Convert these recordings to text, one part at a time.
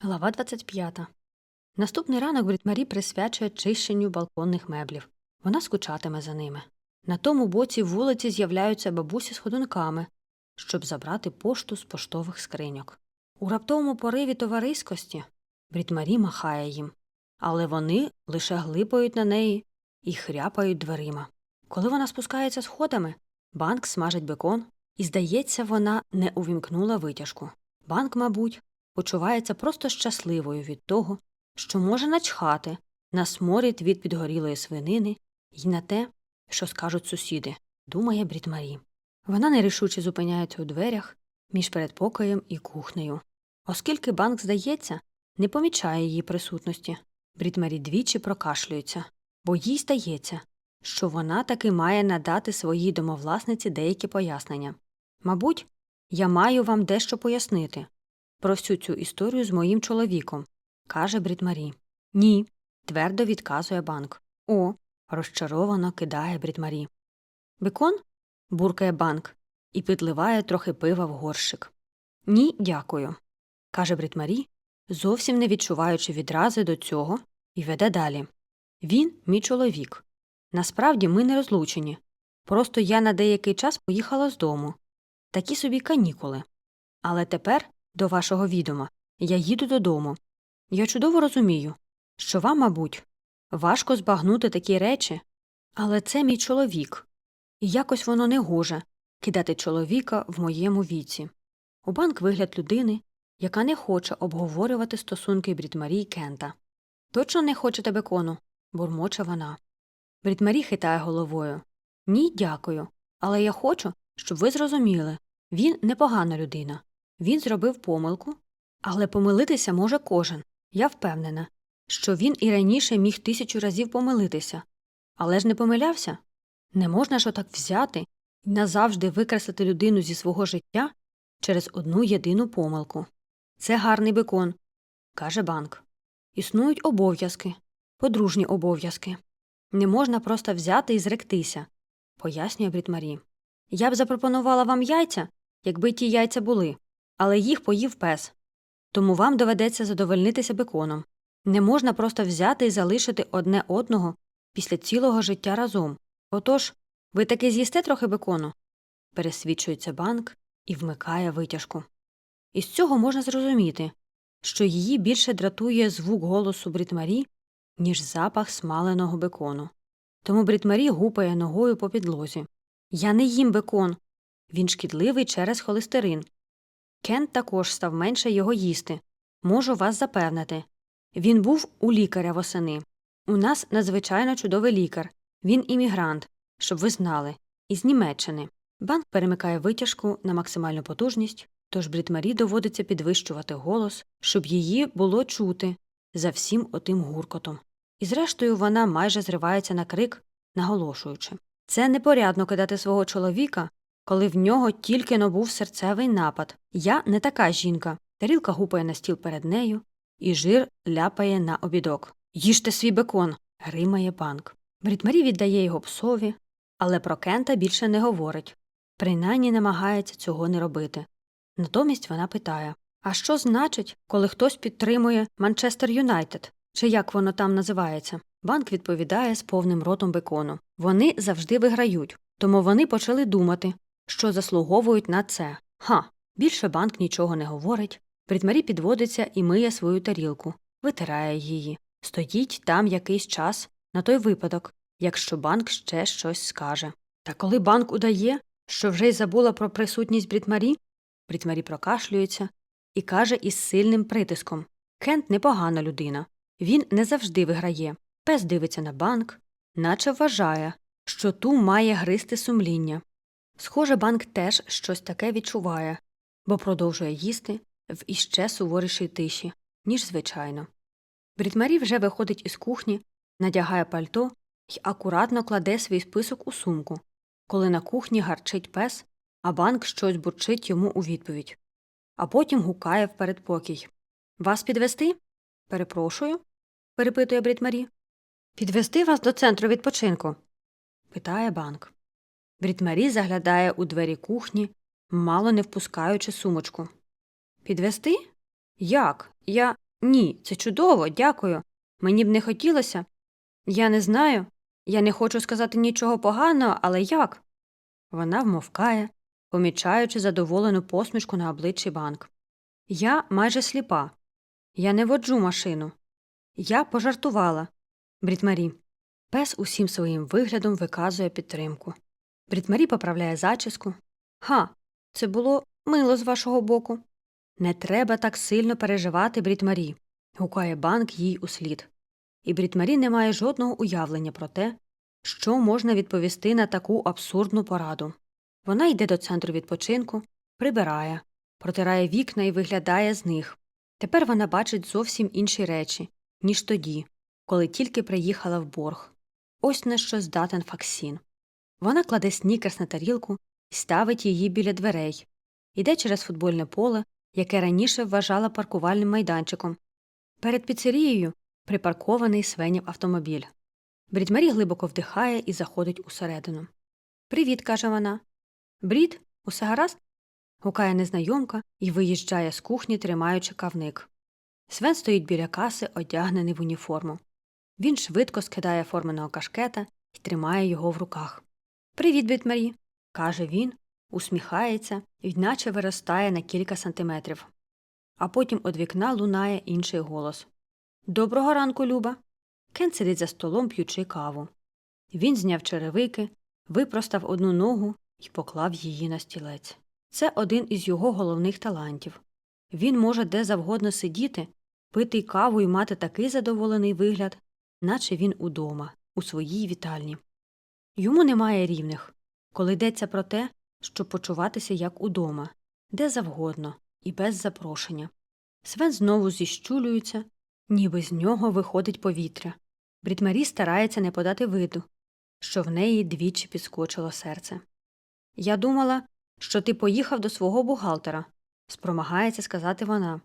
Глава 25. Наступний ранок Брітмарі присвячує чищенню балконних меблів. Вона скучатиме за ними. На тому боці вулиці з'являються бабусі з ходунками, щоб забрати пошту з поштових скриньок. У раптовому пориві товариськості Брітмарі махає їм, але вони лише глипають на неї і хряпають дверима. Коли вона спускається сходами, банк смажить бекон, і, здається, вона не увімкнула витяжку. Банк, мабуть, почувається просто щасливою від того, що може начхати на сморід від підгорілої свинини і на те, що скажуть сусіди, думає Брітмарі. Вона нерішуче зупиняється у дверях між передпокоєм і кухнею. Оскільки банк, здається, не помічає її присутності, Брітмарі двічі прокашлюється, бо їй здається, що вона таки має надати своїй домовласниці деякі пояснення. Мабуть, я маю вам дещо пояснити про всю цю історію з моїм чоловіком, каже Брітмарі. Ні, твердо відказує банк. О, розчаровано кидає Брітмарі. Бекон? буркає банк і підливає трохи пива в горщик. Ні, дякую, каже Брітмарі, зовсім не відчуваючи відрази до цього, і веде далі. Він мій чоловік. Насправді ми не розлучені. Просто я на деякий час поїхала з дому. Такі собі канікули. Але тепер, до вашого відома, я їду додому. Я чудово розумію, що вам, мабуть, важко збагнути такі речі, але це мій чоловік, і якось воно не гоже кидати чоловіка в моєму віці. У банк вигляд людини, яка не хоче обговорювати стосунки Брітмарі Кента. Точно не хочете бекону? бурмоче вона. Брітмарі хитає головою. Ні, дякую. Але я хочу, щоб ви зрозуміли він непогана людина. Він зробив помилку, але помилитися може кожен. Я впевнена, що він і раніше міг тисячу разів помилитися. Але ж не помилявся. Не можна ж отак взяти і назавжди викреслити людину зі свого життя через одну єдину помилку. Це гарний бекон, каже банк. Існують обов'язки, подружні обов'язки. Не можна просто взяти і зректися, пояснює Брітмарі. Я б запропонувала вам яйця, якби ті яйця були, але їх поїв пес. Тому вам доведеться задовольнитися беконом. Не можна просто взяти і залишити одне одного після цілого життя разом. Отож, ви таки з'їсте трохи бекону? пересвідчується банк і вмикає витяжку. Із цього можна зрозуміти, що її більше дратує звук голосу Брітмарі, ніж запах смаленого бекону. Тому Брітмарі гупає ногою по підлозі. Я не їм бекон. Він шкідливий через холестерин. Кент також став менше його їсти. Можу вас запевнити. Він був у лікаря восени. У нас надзвичайно чудовий лікар. Він іммігрант, щоб ви знали, із Німеччини. Банк перемикає витяжку на максимальну потужність, тож Брітмарі доводиться підвищувати голос, щоб її було чути за всім отим гуркотом. І зрештою вона майже зривається на крик, наголошуючи це непорядно кидати свого чоловіка, коли в нього тільки но був серцевий напад. Я не така жінка. Тарілка гупає на стіл перед нею, і жир ляпає на обідок. Їжте свій бекон. гримає банк. Брітмарі віддає його псові, але про Кента більше не говорить. Принаймні намагається цього не робити. Натомість вона питає А що значить, коли хтось підтримує Манчестер Юнайтед? Чи як воно там називається? Банк відповідає з повним ротом бекону. Вони завжди виграють, тому вони почали думати, що заслуговують на це. Ха. Більше банк нічого не говорить. Брітмарі підводиться і миє свою тарілку, витирає її. Стоїть там якийсь час на той випадок, якщо банк ще щось скаже. Та коли банк удає, що вже й забула про присутність Брітмарі, Брітмарі прокашлюється і каже із сильним притиском Кент непогана людина. Він не завжди виграє. Пес дивиться на банк, наче вважає, що ту має гристи сумління. Схоже, банк теж щось таке відчуває, бо продовжує їсти в іще суворішій тиші, ніж звичайно. Брітмарі вже виходить із кухні, надягає пальто і акуратно кладе свій список у сумку, коли на кухні гарчить пес, а банк щось бурчить йому у відповідь. А потім гукає в передпокій. Вас підвести? Перепрошую. перепитує Брітмарі. Підвести вас до центру відпочинку? питає банк. Брітмарі заглядає у двері кухні, мало не впускаючи сумочку. Підвести? Як? Я. Ні, це чудово, дякую. Мені б не хотілося. Я не знаю. Я не хочу сказати нічого поганого, але як? Вона вмовкає, помічаючи задоволену посмішку на обличчі банк. Я майже сліпа. Я не воджу машину. Я пожартувала. Брітмарі. Пес усім своїм виглядом виказує підтримку. Брітмарі поправляє зачіску. Ха, це було мило з вашого боку. Не треба так сильно переживати, Брітмарі, гукає банк їй услід. І Брітмарі не має жодного уявлення про те, що можна відповісти на таку абсурдну пораду. Вона йде до центру відпочинку, прибирає, протирає вікна і виглядає з них. Тепер вона бачить зовсім інші речі, ніж тоді, коли тільки приїхала в борг. Ось на що здатен Факсін. Вона кладе снікерс на тарілку і ставить її біля дверей, іде через футбольне поле, яке раніше вважала паркувальним майданчиком. Перед піцерією припаркований свенів автомобіль. Брідмарі глибоко вдихає і заходить усередину. Привіт, каже вона. Брід, усе гаразд? гукає незнайомка і виїжджає з кухні, тримаючи кавник. Свен стоїть біля каси, одягнений в уніформу. Він швидко скидає форменого кашкета і тримає його в руках. Привіт, Брідмарі, каже він, усміхається і наче виростає на кілька сантиметрів. А потім од вікна лунає інший голос Доброго ранку, Люба. Кен сидить за столом, п'ючи каву. Він зняв черевики, випростав одну ногу і поклав її на стілець. Це один із його головних талантів. Він може де завгодно сидіти, пити каву і мати такий задоволений вигляд, наче він удома, у своїй вітальні. Йому немає рівних, коли йдеться про те, щоб почуватися як удома, де завгодно і без запрошення. Свен знову зіщулюється, ніби з нього виходить повітря. Брітмарі старається не подати виду, що в неї двічі підскочило серце. Я думала, що ти поїхав до свого бухгалтера, спромагається сказати вона.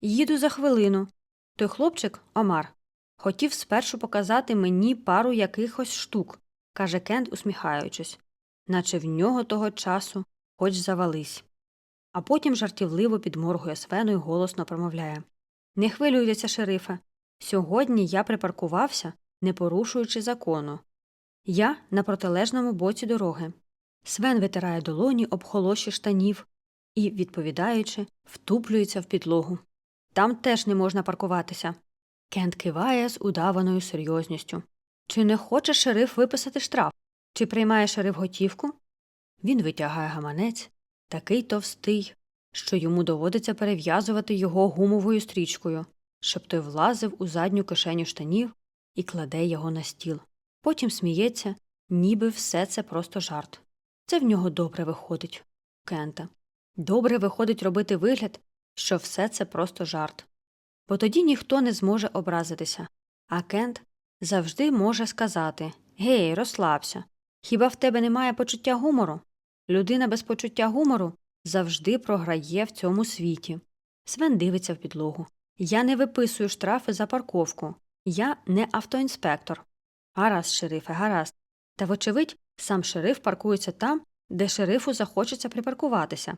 Їду за хвилину. Той хлопчик, Омар, хотів спершу показати мені пару якихось штук, каже Кент, усміхаючись, наче в нього того часу хоч завались. А потім жартівливо підморгує Свену і голосно промовляє Не хвилюйтеся, шерифе. Сьогодні я припаркувався, не порушуючи закону. Я на протилежному боці дороги. Свен витирає долоні об холоші штанів і, відповідаючи, втуплюється в підлогу. Там теж не можна паркуватися. Кент киває з удаваною серйозністю. Чи не хоче шериф виписати штраф? Чи приймає шериф готівку? Він витягає гаманець, такий товстий, що йому доводиться перев'язувати його гумовою стрічкою, щоб той влазив у задню кишеню штанів і кладе його на стіл. Потім сміється, ніби все це просто жарт. Це в нього добре виходить, Кента. Добре виходить робити вигляд, що все це просто жарт. Бо тоді ніхто не зможе образитися, а Кент завжди може сказати Гей, розслабся. Хіба в тебе немає почуття гумору? Людина без почуття гумору завжди програє в цьому світі. Свен дивиться в підлогу. Я не виписую штрафи за парковку. Я не автоінспектор. Гаразд, шерифе, гаразд. Та, вочевидь, сам шериф паркується там, де шерифу захочеться припаркуватися.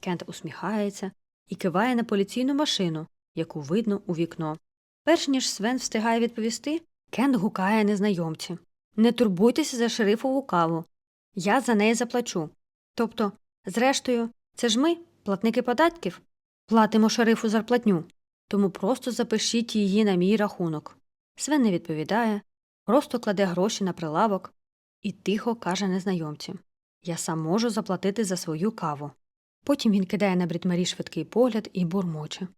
Кент усміхається і киває на поліційну машину, яку видно у вікно. Перш ніж Свен встигає відповісти, Кент гукає незнайомці Не турбуйтеся за шерифову каву. Я за неї заплачу. Тобто, зрештою, це ж ми, платники податків, платимо шерифу зарплатню, тому просто запишіть її на мій рахунок. Свен не відповідає, просто кладе гроші на прилавок і тихо каже незнайомці Я сам можу заплатити за свою каву. Потім він кидає на Брітмарі швидкий погляд і бурмоче.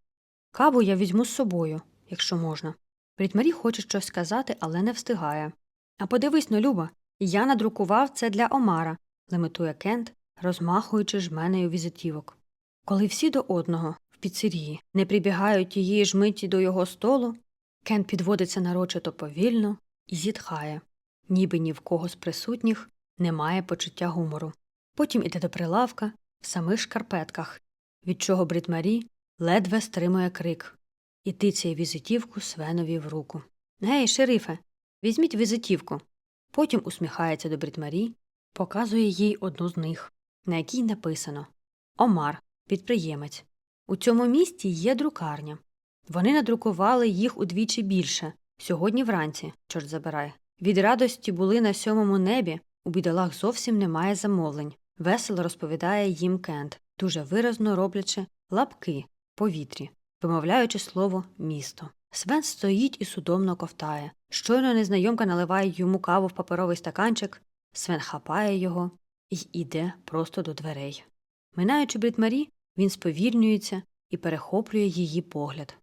Каву я візьму з собою, якщо можна. Брітмарі хоче щось сказати, але не встигає. А подивись но, Люба, я надрукував це для Омара, лемитує Кент, розмахуючи жменею візитівок. Коли всі до одного в піцерії не прибігають тієї ж миті до його столу, Кент підводиться нарочито повільно і зітхає, ніби ні в кого з присутніх немає почуття гумору. Потім іде до прилавка в самих шкарпетках, від чого Брітмарі ледве стримує крик і тицяє візитівку Свенові в руку. Гей, шерифе, візьміть візитівку. Потім усміхається до Брітмарі, показує їй одну з них, на якій написано Омар, підприємець. У цьому місті є друкарня. Вони надрукували їх удвічі більше. Сьогодні вранці, чорт забирай. Від радості були на сьомому небі, у бідолах зовсім немає замовлень. Весело розповідає їм Кент, дуже виразно роблячи лапки в повітрі, вимовляючи слово місто. Свен стоїть і судомно ковтає. Щойно незнайомка наливає йому каву в паперовий стаканчик, Свен хапає його і йде просто до дверей. Минаючи Брітмарі, він сповільнюється і перехоплює її погляд.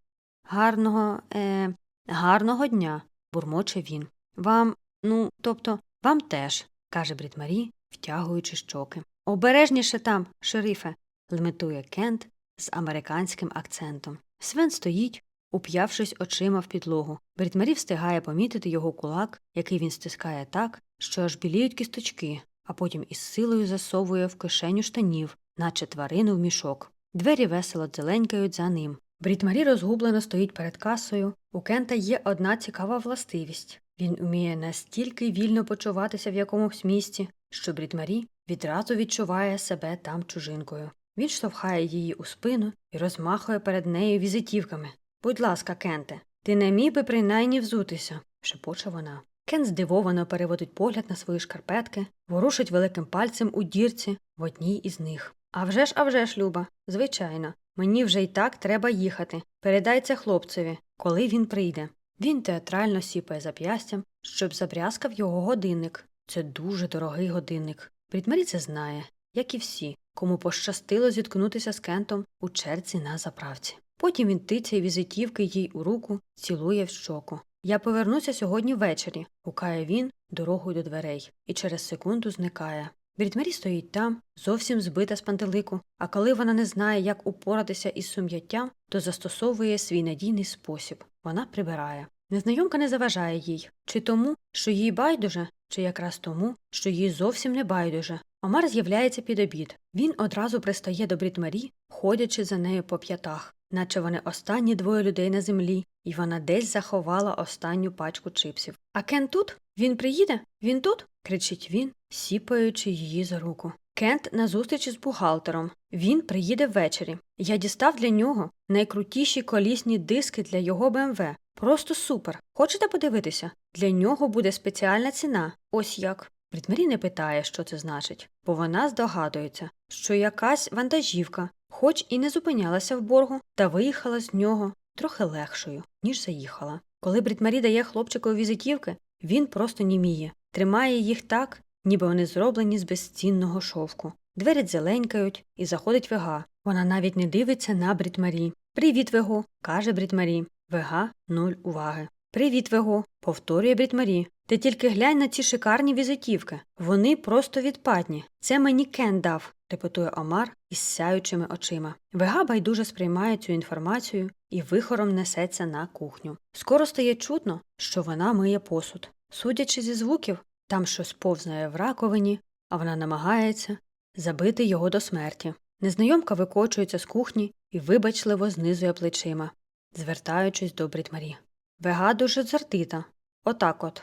Гарного, е, гарного дня, бурмоче він. Вам, ну, тобто, вам теж, каже Брітмарі, втягуючи щоки. Обережніше там, шерифе, леметує Кент з американським акцентом. Свен стоїть, уп'явшись очима в підлогу. Брітмарі встигає помітити його кулак, який він стискає так, що аж біліють кісточки, а потім із силою засовує в кишеню штанів, наче тварину в мішок. Двері весело дзеленькають за ним. Брітмарі розгублено стоїть перед касою. У Кента є одна цікава властивість. Він уміє настільки вільно почуватися в якомусь місці, що Брітмарі відразу відчуває себе там чужинкою. Він штовхає її у спину і розмахує перед нею візитівками. Будь ласка, Кенте, ти не міг би принаймні взутися, шепоче вона. Кен здивовано переводить погляд на свої шкарпетки, ворушить великим пальцем у дірці в одній із них. «А вже ж, а вже ж, Люба, звичайно, мені вже й так треба їхати. Передай це хлопцеві, коли він прийде. Він театрально сіпає зап'ястям, щоб забрязкав його годинник. Це дуже дорогий годинник. Брітмарі це знає, як і всі, кому пощастило зіткнутися з Кентом у черці на заправці. Потім він тицяє візитівки їй у руку, цілує в щоку. Я повернуся сьогодні ввечері, гукає він дорогою до дверей, і через секунду зникає. Брітмарі стоїть там, зовсім збита з пантелику, а коли вона не знає, як упоратися із сум'яттям, то застосовує свій надійний спосіб вона прибирає. Незнайомка не заважає їй, чи тому, що їй байдуже, чи якраз тому, що їй зовсім не байдуже. Омар з'являється під обід. Він одразу пристає до Брітмарі, ходячи за нею по п'ятах, наче вони останні двоє людей на землі, і вона десь заховала останню пачку чипсів. А Кен тут? Він приїде? Він тут? кричить він, сіпаючи її за руку. Кент на зустрічі з бухгалтером. Він приїде ввечері. Я дістав для нього найкрутіші колісні диски для його БМВ. Просто супер. Хочете подивитися? Для нього буде спеціальна ціна. Ось як. Брітмарі не питає, що це значить, бо вона здогадується, що якась вантажівка, хоч і не зупинялася в боргу, та виїхала з нього трохи легшою, ніж заїхала. Коли Брітмарі дає хлопчикові візитівки, він просто німіє, тримає їх так, ніби вони зроблені з безцінного шовку. Двері дзеленькають і заходить вега. Вона навіть не дивиться на Брітмарі. Привіт, Вего, каже Брітмарі. Вега нуль уваги. Привіт, Вего, повторює Брітмарі. Ти тільки глянь на ці шикарні візитівки. Вони просто відпадні. Це мені Кен дав, репетує Омар із сяючими очима. Вега байдуже сприймає цю інформацію і вихором несеться на кухню. Скоро стає чутно, що вона миє посуд. Судячи зі звуків, там щось повзнає в раковині, а вона намагається забити його до смерті. Незнайомка викочується з кухні і вибачливо знизує плечима, звертаючись до Брітмарі. Вега дуже зартита. Отак от.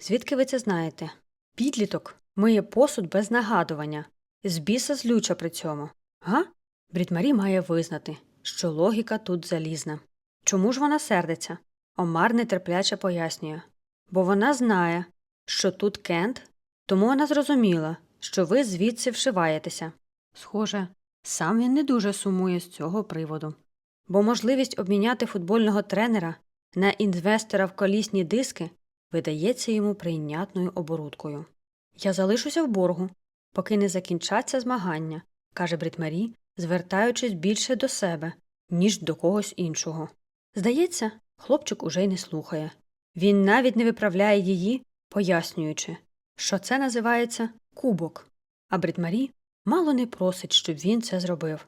Звідки ви це знаєте? Підліток миє посуд без нагадування, з біса злюча при цьому. Га? Брітмарі має визнати, що логіка тут залізна. Чому ж вона сердиться? Омар нетерпляче пояснює. Бо вона знає, що тут Кент, тому вона зрозуміла, що ви звідси вшиваєтеся. Схоже, сам він не дуже сумує з цього приводу. Бо можливість обміняти футбольного тренера на інвестора в колісні диски видається йому прийнятною оборудкою. Я залишуся в боргу, поки не закінчаться змагання, каже Брітмарі, звертаючись більше до себе, ніж до когось іншого. Здається, хлопчик уже й не слухає. Він навіть не виправляє її, пояснюючи, що це називається кубок, а Брітмарі мало не просить, щоб він це зробив.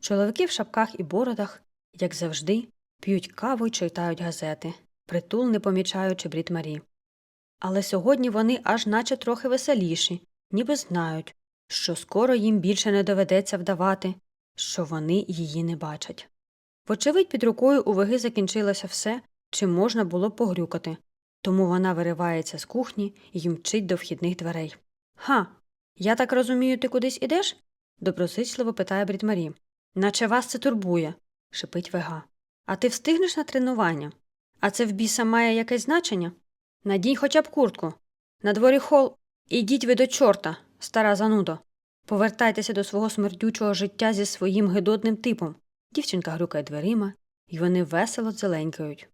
Чоловіки в шапках і бородах, як завжди, п'ють каву й читають газети, притул не помічаючи Брітмарі. Але сьогодні вони аж наче трохи веселіші, ніби знають, що скоро їм більше не доведеться вдавати, що вони її не бачать. Вочевидь, під рукою у ваги закінчилося все, чим можна було погрюкати, тому вона виривається з кухні і мчить до вхідних дверей. Ха, я так розумію, ти кудись ідеш? доброзичливо питає Брітмарі. Наче вас це турбує, шипить вега. А ти встигнеш на тренування? А це в біса має якесь значення? Надінь хоча б куртку. На дворі хол. Ідіть ви до чорта, стара занудо. Повертайтеся до свого смердючого життя зі своїм гидотним типом. Дівчинка грюкає дверима, і вони весело зеленькають.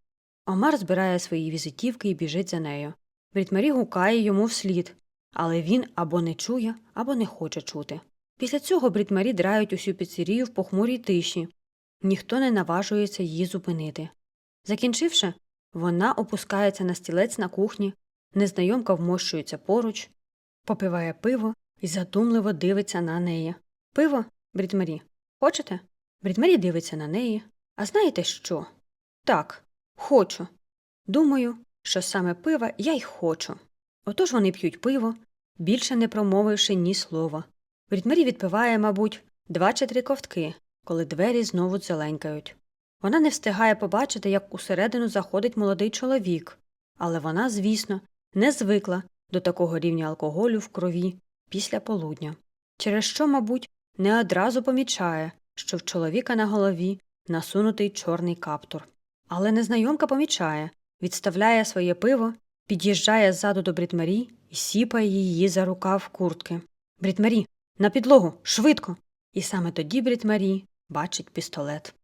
Омар збирає свої візитівки і біжить за нею. Брітмарі гукає йому вслід, але він або не чує, або не хоче чути. Після цього Брітмарі драють усю піцерію в похмурій тиші. Ніхто не наважується її зупинити. Закінчивши, вона опускається на стілець на кухні, незнайомка вмощується поруч, попиває пиво і задумливо дивиться на неї. Пиво, Брітмарі, хочете? Брітмарі дивиться на неї. А знаєте що? Так, хочу. Думаю, що саме пива я й хочу. Отож вони п'ють пиво, більше не промовивши ні слова. Брітмарі відпиває, мабуть, два чи три ковтки, коли двері знову зеленькають. Вона не встигає побачити, як усередину заходить молодий чоловік, але вона, звісно, не звикла до такого рівня алкоголю в крові після полудня, через що, мабуть, не одразу помічає, що в чоловіка на голові насунутий чорний каптур. Але незнайомка помічає, відставляє своє пиво, під'їжджає ззаду до Брітмарі і сіпає її за рукав куртки. Брітмарі, на підлогу, швидко. І саме тоді Брітмарі бачить пістолет.